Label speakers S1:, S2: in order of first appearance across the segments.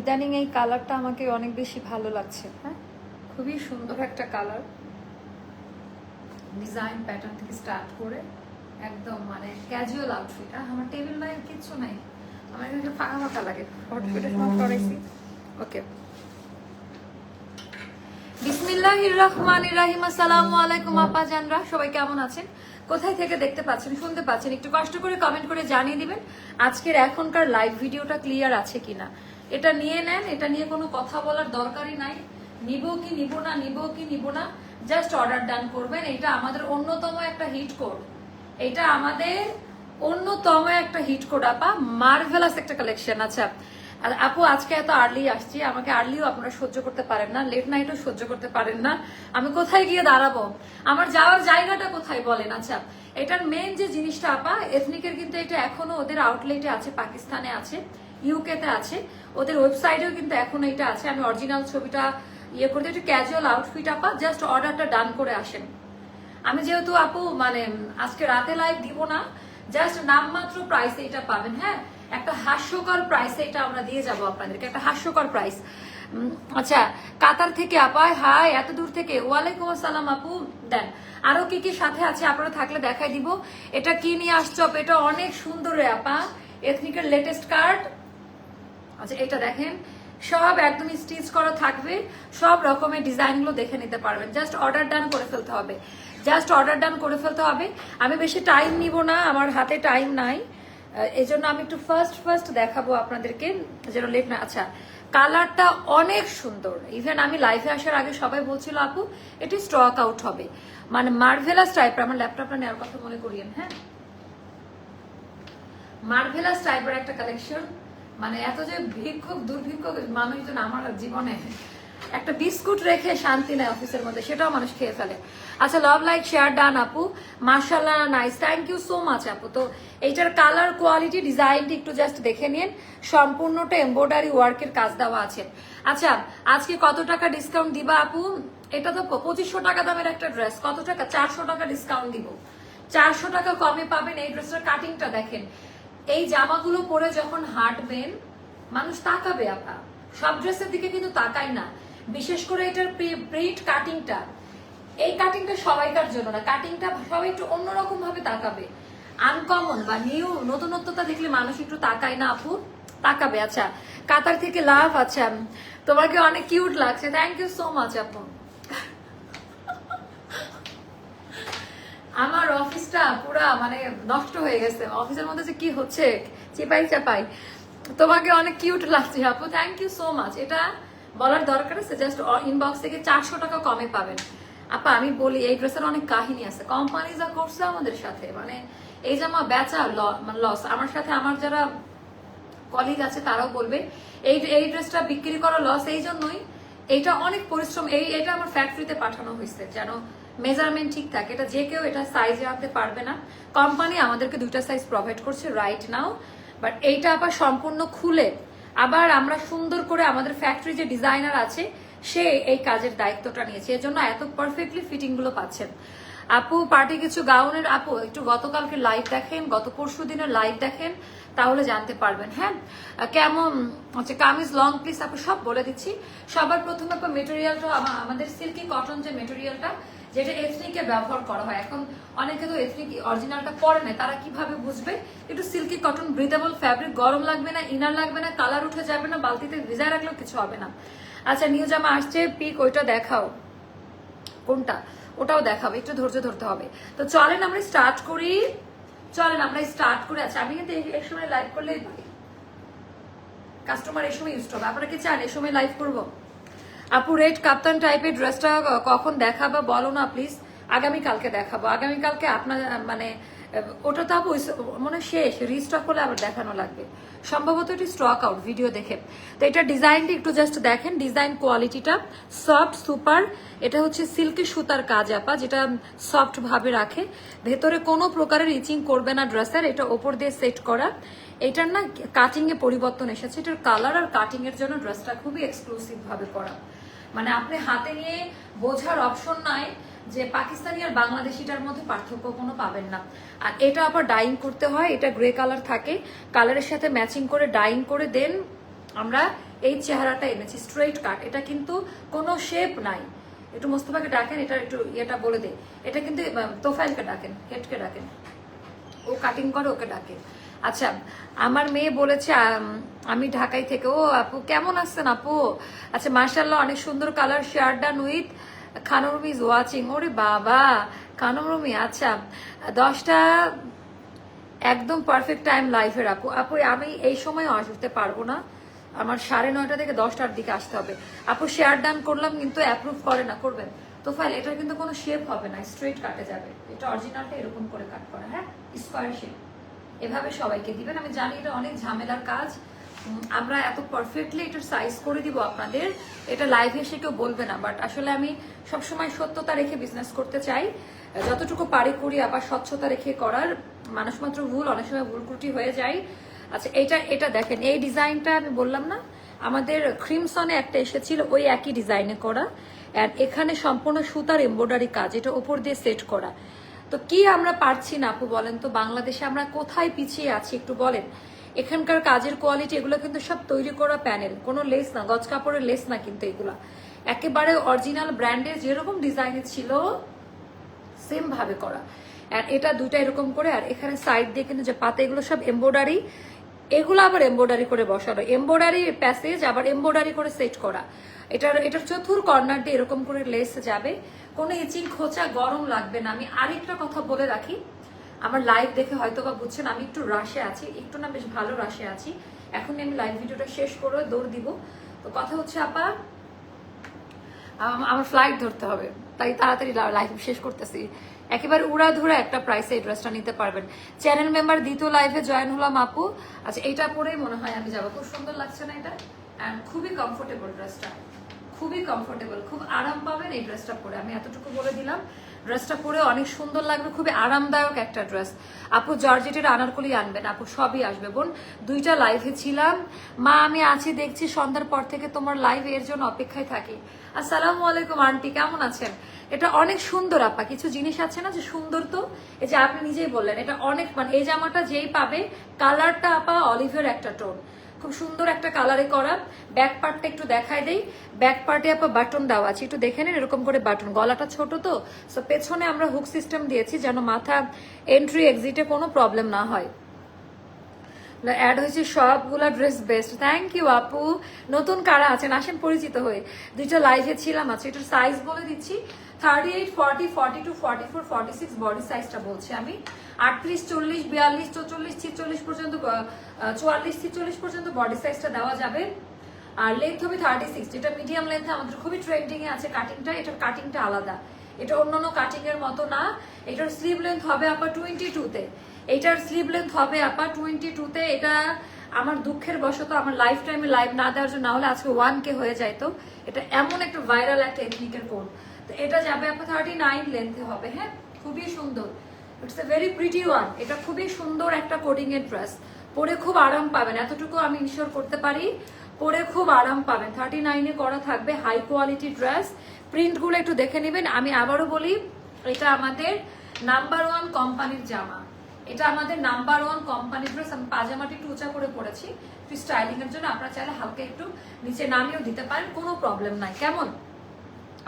S1: ইদানিং এই কালারটা আমাকে অনেক বেশি ভালো লাগছে। হ্যাঁ? খুবই সুন্দর একটা কালার। ডিজাইন প্যাটার্ন থেকে স্টার্ট করে একদম মানে ক্যাজুয়াল আউটফিট আমার টেবিল নাই কিচ্ছু নাই। আমার এখানে ফাঁকা ফাঁকা লাগে। ওকে বিসমিল্লাহির রহমানির রহিম। আসসালামু আলাইকুম আপা জানরা সবাই কেমন আছেন? কোথায় থেকে দেখতে পাচ্ছেন, শুনতে পাচ্ছেন, একটু কষ্ট করে কমেন্ট করে জানিয়ে দিবেন, আজকের এখনকার লাইভ ভিডিওটা ক্লিয়ার আছে কিনা। এটা নিয়ে নেন, এটা নিয়ে কোনো কথা বলার দরকারই নাই। নিব কি নিব না, নিব কি নিব না জাস্ট অর্ডার ডান করবেন। এটা আমাদের অন্যতম একটা হিট কোড এটা আমাদের অন্যতম একটা হিট কোড আপা। মার্ভেলাস একটা কালেকশন আচ্ছা আর আপু, আজকে এত আর্লি আসছি, আমাকে আর্লিও আপনারা সহ্য করতে পারেন না লেট নাইটও সহ্য করতে পারেন না। আমি কোথায় গিয়ে দাঁড়াবো? আমার যাওয়ার জায়গাটা কোথায় বলেন? আচ্ছা এটার মেন যে জিনিসটা আপা এথনিকের কিন্তু এটা এখনও ওদের আউটলেটে আছে, পাকিস্তানে আছে ইউকে তে আছে। ওদের ওয়েবসাইটেও কিন্তু এখনও এটা আছে। আমি অরিজিনাল ছবিটা ইয়ে করতে একটু ক্যাজুয়াল আউটফিট আপা জাস্ট অর্ডারটা ডান করে আসেন। আমি যেহেতু আপু মানে আজকে রাতে লাইভ দিব না জাস্ট নামমাত্র প্রাইসে এটা পাবেন হ্যাঁ? একটা হাস্যকর প্রাইসে এটা আমরা দিয়ে যাব আপনাদেরকে, একটা হাস্যকর প্রাইস আচ্ছা কাতার থেকে আপায় হাই, এত দূর থেকে। ওয়ালাইকুম আসসালাম আপু, দেন। আরও কি কি সাথে আছে আপনারা থাকলে দেখাই দিব। এটা কি নিয়ে আসছো এটা অনেক সুন্দর রে আপা। এথনিকের লেটেস্ট কার্ড আচ্ছা এটা দেখেন। সব একদমই স্টিচ করা থাকবে। সব রকমের ডিজাইনগুলো দেখে নিতে পারবেন। জাস্ট অর্ডার ডান করে ফেলতে হবে। জাস্ট অর্ডার ডান করে ফেলতে হবে। আমি বেশি টাইম নিব না। আমার হাতে টাইম নাই। এই জন্য আমি একটু ফার্স্ট ফার্স্ট দেখাবো আপনাদেরকে যেন লেট না আচ্ছা কালারটা অনেক সুন্দর। ইভেন আমি লাইভে আসার আগে সবাই বলছিল, আপু, এটি স্টক আউট হবে। মানে মার্ভেলাস টাইপের আমার ল্যাপটপটা নেওয়ার কথা মনে করিয়েন হ্যাঁ? মার্ভেলাস টাইপের একটা কালেকশন মানে এত যে ভিক্ষুক, দুর্ভিক্ষক মানুষজন আমার জীবনে একটা বিস্কুট রেখে শান্তি নেয় অফিসের মধ্যে, সেটাও মানুষ খেয়ে ফেলে। আচ্ছা লাভ লাইক শেয়ার ডান আপু। মার্শাল্লাহ nice thank you so much আপু। তো এইটার কালার কোয়ালিটি ডিজাইনটি একটু জাস্ট দেখে নিন। সম্পূর্ণটা এমব্রয়ডারি ওয়ার্কের কাজ দেওয়া আছে। আচ্ছা আজকে কত টাকা ডিসকাউন্ট দিবা, আপু? এটা তো পঁচিশশো টাকা দামের একটা ড্রেস কত টাকা? চারশো টাকা ডিসকাউন্ট দিব। চারশো টাকা কমে পাবেন এই ড্রেসটার কাটিংটা দেখেন। এই জামাগুলো পরে যখন হাঁটবেন, মানুষ তাকাবে আপা। সব ড্রেসের দিকে কিন্তু তাকাই না। বিশেষ করে এটার প্রিন্ট কাটিংটা এই কাটিংটা সবাইকার জন্য না কাটিংটা সবাই একটু অন্যরকম ভাবে তাকাবে। আনকমন বা নিউ নতুনত্বতা দেখলে মানুষ একটু তাকায় না, আপু? তাকাবে আচ্ছা। কাতার থেকে লাভ আচ্ছা। তোমাকে অনেক কিউট লাগছে। থ্যাংক ইউ সো মাচ আপু। আমার অফিসটা পুরা মানে নষ্ট হয়ে গেছে। অফিসের মধ্যে যে কি হচ্ছে চিপাই চাপাই তোমাকে অনেক কিউট লাগছে, আপু। থ্যাংক ইউ সো মাচ এটা বলার দরকার আছে জাস্ট ইনবক্স থেকে চারশো টাকা কমে পাবেন। আপা, আমি বলি, এই ড্রেসের অনেক কাহিনী আছে। কোম্পানি যা করছে আমাদের সাথে মানে এই জামা বেচা লস আমার সাথে আমার যারা কলিগ আছে, তারাও বলবে, এই এই ড্রেসটা বিক্রি করা লস এই জন্যই এইটা অনেক পরিশ্রম, এই, এটা আমার ফ্যাক্টরিতে পাঠানো হয়েছে, যেন মেজারমেন্ট ঠিক থাকে। এটা যে কেউ এটা সাইজে আনতে পারবে না। কোম্পানি আমাদেরকে দুইটা সাইজ প্রোভাইড করছে রাইট নাও বাট এইটা আবার সম্পূর্ণ খুলে আবার আমরা সুন্দর করে আমাদের ফ্যাক্টরি যে ডিজাইনার আছে, সে এই কাজের দায়িত্বটা নিয়েছে। এর জন্য এত পারফেক্টলি ফিটিংগুলো পাচ্ছেন। আপু পার্টি কিছু গাউনের, আপু, একটু গতকালকে লাইভ দেখেন, গত পরশু দিনের লাইভ দেখেন, তাহলে জানতে পারবেন। হ্যাঁ কেমন? হচ্ছে কামিজ লং প্লিজ আপু, সব বলে দিচ্ছি। সবার প্রথমে মেটেরিয়ালটা আমাদের সিল্কি কটন যে মেটেরিয়ালটা যেটা এথনিকে ব্যবহার করা হয়। এখন অনেকে তো এথনিক অরিজিনালটা পরে না তারা কীভাবে বুঝবে? একটু সিল্কি কটন ব্রিদেবল ফ্যাব্রিক গরম লাগবে না ইনার লাগবে না কালার উঠে যাবে না, বালতিতে ভিজায় রাখলেও কিছু হবে না। আচ্ছা নিউ জামা আসছে, পিক, ওইটা দেখাও। কোনটা? ওটাও দেখাবে একটু ধৈর্য ধরতে হবে। তো চলেন আমরা স্টার্ট করি। চলেন আমরা স্টার্ট করে। আচ্ছা আমি কিন্তু এই- সময় লাইভ করলেই কাস্টমার এই সময় ইউজ হবে আপনারা কি চান? এই সময় লাইভ করব? আপু রেড কাপ্তান টাইপের ড্রেসটা কখন দেখাবো বলো না প্লিজ আগামী কালকে দেখাবো। আগামী কালকে আপনার মানে ওটা তো আপু, মনে শেষ রিস্টক হলে আবার দেখানো লাগবে। সম্ভবত এটি স্টক আউট ভিডিও দেখে। তো এটা ডিজাইনটি একটু জাস্ট দেখেন ডিজাইন কোয়ালিটিটা সফট সুপার এটা হচ্ছে সিল্কি সুতার কাজ, আপা, যেটা সফট ভাবে রাখে। ভেতরে কোনো প্রকারের ইচিং করবে না ড্রেসের এটা ওপর দিয়ে সেট করা। এটার না কাটিং এ পরিবর্তন এসেছে, এটার কালার আর কাটিং এর জন্য ড্রেসটা খুবই এক্সক্লুসিভ ভাবে করা। মানে আপনি হাতে নিয়ে বোঝার অপশন নাই যে পাকিস্তানি আর বাংলাদেশিটার মধ্যে পার্থক্য কোনো পাবেন না। আর এটা আবার ডাইং করতে হয়, এটা গ্রে কালার থাকে। কালারের সাথে ম্যাচিং করে ডাইং করে দেন, আমরা এই চেহারাটা এনেছি স্ট্রেট কাট এটা কিন্তু কোনো শেপ নাই। একটু মোস্তফাকে ডাকেন এটা একটু ইয়েটা বলে দে এটা কিন্তু তোফাইলকে ডাকেন, হেডকে ডাকেন। ও কাটিং করে, ওকে ডাকে আচ্ছা আমার মেয়ে বলেছে, আমি ঢাকায় থেকে। ও আপু, কেমন আছেন আপু? আচ্ছা মার্শাল্লাহ অনেক সুন্দর colour share done with Khanrumi is watching ওরে বাবা খানরুমি আচ্ছা দশটা একদম পারফেক্ট টাইম লাইফের আপু। আপু, আমি এই সময় আসতে পারব না। আমার সাড়ে নয়টা থেকে দশটার দিকে আসতে হবে। আপু শেয়ার ডান করলাম, কিন্তু অ্যাপ্রুভ করে না, করবেন। তো ফাইল, এটার কিন্তু কোনো শেপ হবে না স্ট্রেট কাটে যাবে। এটা অরিজিনালটা এরকম করে কাট করা হ্যাঁ? স্কোয়ার শেপ এভাবে সবাইকে দিবেন। আমি জানি এটা অনেক ঝামেলার কাজ। আমরা এত পারফেক্টলি এটার সাইজ করে দিব আপনাদের। এটা লাইভে এসে কেউ বলবে না বাট আসলে আমি সবসময় সত্যতা রেখে বিজনেস করতে চাই। যতটুকু পারি করি, আবার স্বচ্ছতা রেখে করার মানুষ মাত্র ভুল, অনেক সময় ভুল ত্রুটি হয়ে যায়। আচ্ছা এটা এটা দেখেন, এই ডিজাইনটা আমি বললাম না, আমাদের ক্রিমসনে একটা এসেছিল, ওই একই ডিজাইনে করা। আর এখানে সম্পূর্ণ সুতার এমব্রয়ডারি কাজ, এটা উপর দিয়ে সেট করা। তো কি আমরা পারছি না আপু বলেন তো? বাংলাদেশে আমরা কোথায় পিছিয়ে আছি একটু বলেন? এখানকার কাজের কোয়ালিটি এগুলো কিন্তু সব তৈরি করা প্যানেল কোনো লেস না, গজ কাপড়ের লেস না কিন্তু এগুলা। একেবারে অরিজিনাল ব্র্যান্ডের যেরকম ডিজাইনের ছিল সেম ভাবে করা। আর এটা দুটা এরকম করে, আর এখানে সাইড দিয়ে কিন্তু যে পাতা, এগুলো সব এমব্রয়ডারি এগুলো আবার এমব্রয়ডারি করে বসানো। এমব্রয়ডারি প্যাসেজ আবার এমব্রয়ডারি করে সেট করা। এটার এটার চতুর কর্নার দিয়ে এরকম করে লেস যাবে। কোনো ইচিং খোঁচা গরম লাগবে না। আমি আরেকটা কথা বলে রাখি। আমার লাইভ দেখে হয়তো বা বুঝছেন, আমি একটু রাশে আছি। একটু না বেশ ভালো রাশে আছি। এখন আমি লাইভ ভিডিওটা শেষ করে দৌড় দিব। তো কথা হচ্ছে, আপা আমার ফ্লাইট ধরতে হবে। তাই তাড়াতাড়ি লাইভ শেষ করতেছি। একেবারে উড়া ধরে একটা প্রাইসে এই ড্রেসটা নিতে পারবেন। চ্যানেল মেম্বার দ্বিতীয় লাইভে জয়েন হলাম আপু। আচ্ছা এটা পরেই মনে হয় আমি যাব। খুব সুন্দর লাগছে না এটা? অ্যান্ড খুবই কমফোর্টেবল ড্রেসটা খুবই কমফোর্টেবল খুব আরাম পাবেন এই ড্রেসটা পরে। আমি এতটুকু বলে দিলাম। ড্রেসটা পরে অনেক সুন্দর লাগবে, খুবই আরামদায়ক একটা ড্রেস আপু, জর্জেটের আনারকলি আনবেন। আপু, সবই আসবে। বোন, দুইটা লাইভে ছিলাম। মা, আমি আছি, দেখছি। সন্ধ্যার পর থেকে তোমার লাইভ এর জন্য অপেক্ষায় থাকি। আসসালামু আলাইকুম আন্টি কেমন আছেন? এটা অনেক সুন্দর, আপা। কিছু জিনিস আছে না যে সুন্দর তো? এই যে আপনি নিজেই বললেন, এটা অনেক মানে এই জামাটা যেই পাবে, কালারটা আপা অলিভের একটা টোন। খুব সুন্দর একটা কালারে করা। ব্যাক পার্টটা একটু দেখাই দেই। ব্যাক পার্টে আপা বাটন দেওয়া আছে। একটু দেখে নিন এরকম করে বাটন। গলাটা ছোট তো সো পেছনে আমরা হুক সিস্টেম দিয়েছি যেন মাথা এন্ট্রি এক্সিটে কোনো প্রবলেম না হয়। অ্যাড হয়েছে সবগুলা ড্রেস বেস্ট থ্যাংক ইউ আপু। নতুন কারা আছেন? আসেন পরিচিত হয়ে। দুইটা লাইভে ছিলাম আছে এটার সাইজ বলে দিচ্ছি। Thirty eight forty forty two forty four forty six body সাইজটা বলছি আমি। আটত্রিশ, চল্লিশ, বিয়াল্লিশ, চৌচল্লিশ, ছিচল্লিশ পর্যন্ত চুয়াল্লিশ, ছিচল্লিশ পর্যন্ত বডি সাইজটা দেওয়া যাবে। আর লেন্থ হবে থার্টি সিক্স যেটা মিডিয়াম লেন্থে আমাদের খুবই ট্রেন্ডিং এ আছে কাটিংটা এটার কাটিংটা আলাদা। এটা অন্যান্য কাটিং এর মতো না। এটার স্লিভ লেন্থ হবে আপনার টোয়েন্টি টুতে এটার স্লিভ লেন্থ হবে আপা টোয়েন্টি টুতে এটা আমার দুঃখের বশত আমার লাইফ টাইমে লাইভ না দেওয়ার জন্য, না হলে আজকে ওয়ান কে হয়ে যায় তো। এটা এমন একটা ভাইরাল একটা এথনিকের কোড তো এটা যাবে আপা থার্টি নাইন লেন্থে হবে হ্যাঁ? খুবই সুন্দর। It's a very pretty one এটা খুবই সুন্দর একটা কোডিং এর ড্রেস পরে খুব আরাম পাবেন। এতটুকু আমি ইনশিওর করতে পারি। পরে খুব আরাম পাবেন। থার্টি নাইনে করা থাকবে হাই কোয়ালিটি ড্রেস প্রিন্টগুলো একটু দেখে নেবেন। আমি আবারও বলি, এটা আমাদের নাম্বার ওয়ান কোম্পানির জামা। এটা আমাদের নাম্বার ওয়ান কোম্পানির ড্রেস পাজামাটি একটু উঁচা করে পড়েছি একটু স্টাইলিং এর জন্য, আপনারা চাইলে হালকা একটু নিচে নামিয়েও দিতে পারেন, কোনো প্রবলেম নাই। কেমন?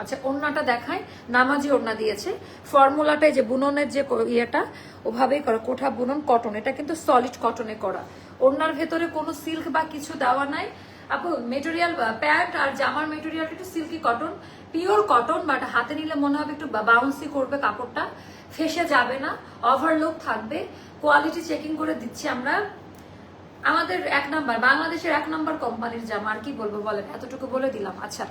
S1: আচ্ছা ওড়নাটা দেখায় নামাজি ওড়না দিয়েছে। ফর্মুলাটাই যে বুননের যে ইয়েটা, ওভাবেই করা, কোঠা বুনন কটন এটা কিন্তু সলিড কটনে করা। ওড়নার ভেতরে কোনো সিল্ক বা কিছু দেওয়া নাই। আপু মেটেরিয়াল প্যান্ট আর জামার মেটেরিয়াল একটু silky cotton pure cotton but হাতে নিলে মনে হবে একটু বাউন্সি করবে কাপড়টা। ফেসে যাবে না ওভারলোক থাকবে। কোয়ালিটি চেকিং করে দিচ্ছি আমরা। আমাদের এক নাম্বার বাংলাদেশের এক নাম্বার কোম্পানির জামা, আর কি বলব বলেন? এতটুকু বলে দিলাম আচ্ছা।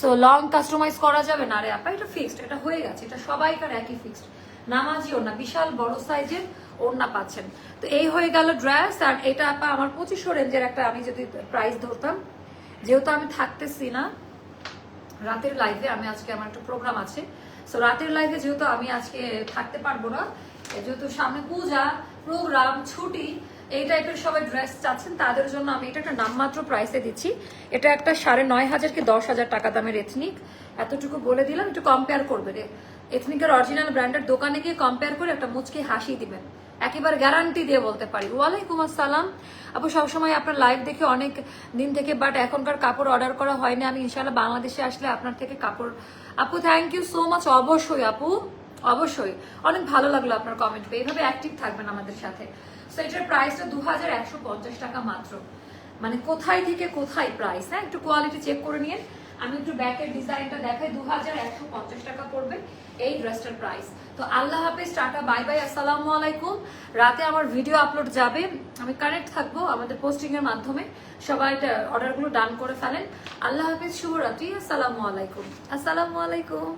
S1: সো লং কাস্টমাইজ করা যাবে না রে আপা, এটা ফিক্সড এটা হয়ে গেছে, এটা সবাইকার একই ফিক্সড নামাজি ওড়না, বিশাল বড় সাইজের ওড়না পাচ্ছেন। তো এই হয়ে গেল ড্রেস আর এটা আপা আমার পঁচিশশো রেঞ্জের একটা আমি যদি প্রাইস ধরতাম, যেহেতু আমি থাকতেছি না রাতের লাইভে আমি আজকে আমার একটা প্রোগ্রাম আছে। সো রাতের লাইভে যেহেতু আমি আজকে থাকতে পারব না, যেহেতু সামনে পূজা প্রোগ্রাম ছুটি, এই টাইপের সবাই ড্রেস চাচ্ছেন, তাদের জন্য আমি এটা একটা নামমাত্র প্রাইসে দিচ্ছি। এটা একটা সাড়ে নয় হাজার কি দশ হাজার টাকা দামের এথনিক এতটুকু বলে দিলাম, একটু কম্পেয়ার করবে রে এথনিকের অরিজিনাল ব্র্যান্ডের দোকানে গিয়ে কম্পেয়ার করে একটা মুচকি হাসি দিবেন। একেবারে গ্যারান্টি দিয়ে বলতে পারি। ওয়ালাইকুম আসসালাম। আপু, সবসময় আপনার লাইভ দেখে অনেক দিন থেকে বাট এখনকার কাপড় অর্ডার করা হয়নি। আমি ইনশাল্লাহ বাংলাদেশে আসলে আপনার থেকে কাপড় আপু থ্যাংক ইউ সো মাচ অবশ্যই, আপু, অবশ্যই। অনেক ভালো লাগল আপনার কমেন্ট পেয়ে। এইভাবে অ্যাক্টিভ থাকবেন আমাদের সাথে। সো এটার প্রাইসটা দু হাজার একশো পঞ্চাশ টাকা মাত্র। মানে কোথায় থেকে কোথায় প্রাইস হ্যাঁ একটু কোয়ালিটি চেক করে নিয়ে আমি একটু ব্যাকের ডিজাইনটা দেখাই দু হাজার একশো পঞ্চাশ টাকা পড়বে এই ড্রেসটার প্রাইস তো আল্লাহ হাফিজ, টাটা, বাই বাই, আসসালামু আলাইকুম। রাতে আমার ভিডিও আপলোড যাবে। আমি কানেক্ট থাকব আমাদের পোস্টিংয়ের মাধ্যমে। সবাই অর্ডারগুলো ডান করে ফেলেন। আল্লাহ হাফিজ, শুভরাত্রি, আসসালামু আলাইকুম। আসসালামু আলাইকুম।